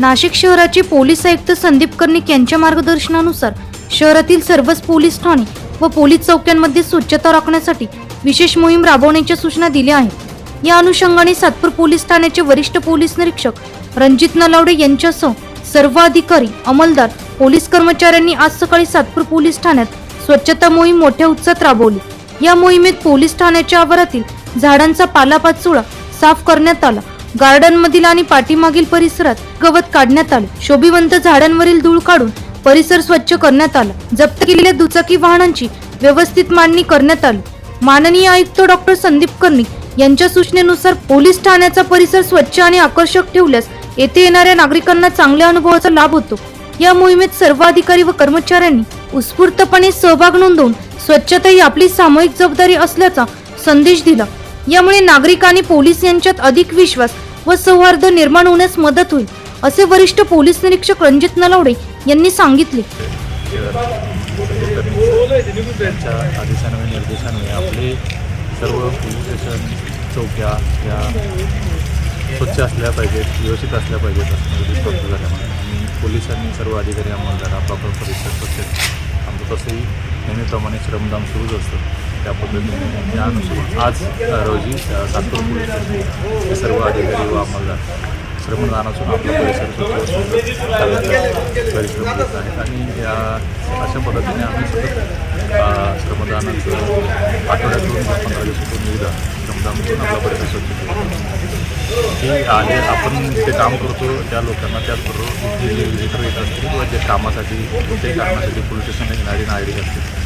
नाशिक शहराचे पोलीस आयुक्त संदीप कर्णिक यांच्या मार्गदर्शनानुसार शहरातील सर्वच पोलीस ठाणे व पोलीस चौक्यांमध्ये स्वच्छता राखण्यासाठी विशेष मोहीम राबवण्याच्या सूचना दिल्या आहेत. या अनुषंगाने सातपूर पोलीस ठाण्याचे वरिष्ठ पोलीस निरीक्षक रणजित नलावडे यांच्यासह सर्व अधिकारी अंमलदार पोलीस कर्मचाऱ्यांनी आज सकाळी सातपूर पोलीस ठाण्यात स्वच्छता मोहीम मोठ्या उत्साहात राबवली. या मोहिमेत पोलीस ठाण्याच्या आवारातील झाडांचा पालापाचोळा साफ करण्यात आला. गार्डन मधील आणि पाठीमागील परिसरात गवत काढण्यात आले. शोभिवंत झाडांवरील धूळ काढून परिसर स्वच्छ करण्यात आला. जप्त केलेल्या दुचाकी वाहनांची व्यवस्थित मांडणी करण्यात आली. माननीय आयुक्त डॉक्टर संदीप कर्णिक यांच्या सूचनेनुसार पोलीस ठाण्याचा परिसर स्वच्छ आणि आकर्षक ठेवल्यास येथे येणाऱ्या नागरिकांना चांगल्या अनुभवाचा लाभ होतो. या मोहिमेत सर्व अधिकारी व कर्मचाऱ्यांनी उत्स्फूर्तपणे सहभाग नोंदवून स्वच्छता ही आपली सामूहिक जबाबदारी असल्याचा संदेश दिला. यामुळे नागरिक आणि पोलीस यांच्यात अधिक विश्वास व सौहार्द निर्माण होण्यास मदत होईल असे वरिष्ठ पोलीस निरीक्षक रणजित नलावडे यांनी सांगितले. आदेशान्वये निर्देशान्वये आपले सर्व पोलीस स्टेशन चौक्या या स्वच्छ असल्या पाहिजेत व्यवस्थित असल्या पाहिजेत असं झाल्यामुळे आणि पोलिसांनी सर्व अधिकारी आम्हाला आपला परिसर स्वच्छ आमचं तसंही नेहमीप्रमाणे श्रमदान सुरूच असतं. त्या पद्धतीने या आज रोजी सातपूर पोलीस सर्व अधिकारी व अंमलदार श्रमदानातून आपला परिसर परिश्रम घेत आहेत आणि या अशा पद्धतीने आम्ही सतत श्रमदानाचं आठवड्यातून पंधरा दिवसातून एकदा श्रमदानातून आपला परिसर स्वच्छ ठेवतो हे आहे आपण जे काम करतो त्या लोकांना त्याचबरोबर जे विजिटर येत असतील किंवा जे कामासाठी कोणत्याही कारणासाठी पोलीस स्टेशनला येणारी नागरिक असतील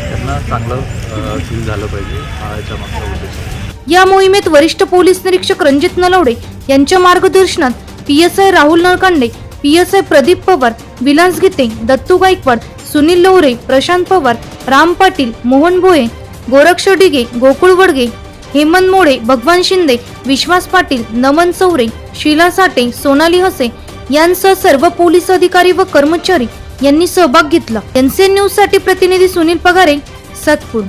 त्यांना चांगलं फील झालं पाहिजे हा याच्या मागचा उद्देश आहे. या मोहिमेत वरिष्ठ पोलीस निरीक्षक रणजित नलवडे यांच्या मार्गदर्शनात P S I Rahul Nalkande P S I Pradeep Pawar Vilas Gite Dattu Gaikwad Sunil Lohare Prashant Pawar Ram Patil Mohan Bhoye Goraksh Dige Gokul Wadge Hemant Mode Bhagwan Shinde विश्वास पाटील नमन चौरे शीला साठे सोनाली हसे यांसह सर्व police अधिकारी व कर्मचारी यांनी सहभाग घेतला. NCN न्यूजसाठी प्रतिनिधी सुनील पगारे सातपूर